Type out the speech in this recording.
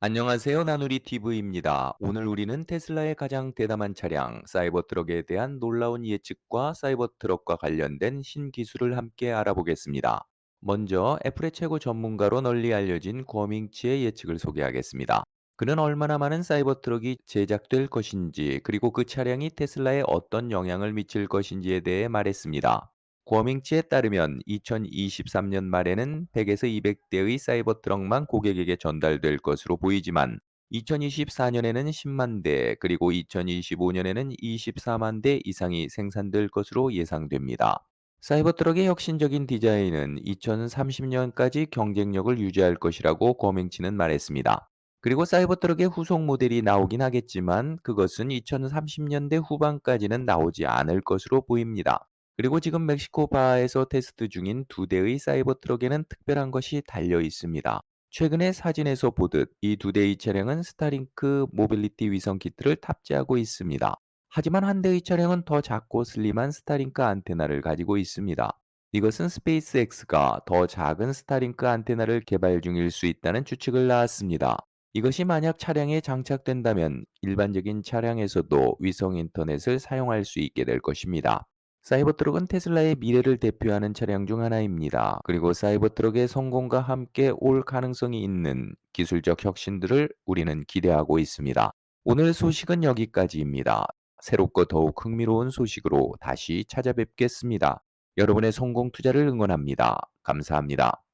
안녕하세요. 나누리 TV입니다. 오늘 우리는 테슬라의 가장 대담한 차량, 사이버 트럭에 대한 놀라운 예측과 사이버 트럭과 관련된 신기술을 함께 알아보겠습니다. 먼저 애플의 최고 전문가로 널리 알려진 거밍치의 예측을 소개하겠습니다. 그는 얼마나 많은 사이버 트럭이 제작될 것인지, 그리고 그 차량이 테슬라에 어떤 영향을 미칠 것인지에 대해 말했습니다. 고밍치에 따르면 2023년 말에는 100에서 200대의 사이버 트럭만 고객에게 전달될 것으로 보이지만 2024년에는 10만 대, 그리고 2025년에는 24만 대 이상이 생산될 것으로 예상됩니다. 사이버 트럭의 혁신적인 디자인은 2030년까지 경쟁력을 유지할 것이라고 고맹치는 말했습니다. 그리고 사이버 트럭의 후속 모델이 나오긴 하겠지만 그것은 2030년대 후반까지는 나오지 않을 것으로 보입니다. 그리고 지금 멕시코 바하에서 테스트 중인 두 대의 사이버 트럭에는 특별한 것이 달려 있습니다. 최근에 사진에서 보듯 이 두 대의 차량은 스타링크 모빌리티 위성 키트를 탑재하고 있습니다. 하지만 한 대의 차량은 더 작고 슬림한 스타링크 안테나를 가지고 있습니다. 이것은 스페이스X가 더 작은 스타링크 안테나를 개발 중일 수 있다는 추측을 낳았습니다. 이것이 만약 차량에 장착된다면 일반적인 차량에서도 위성 인터넷을 사용할 수 있게 될 것입니다. 사이버트럭은 테슬라의 미래를 대표하는 차량 중 하나입니다. 그리고 사이버트럭의 성공과 함께 올 가능성이 있는 기술적 혁신들을 우리는 기대하고 있습니다. 오늘 소식은 여기까지입니다. 새롭고 더욱 흥미로운 소식으로 다시 찾아뵙겠습니다. 여러분의 성공 투자를 응원합니다. 감사합니다.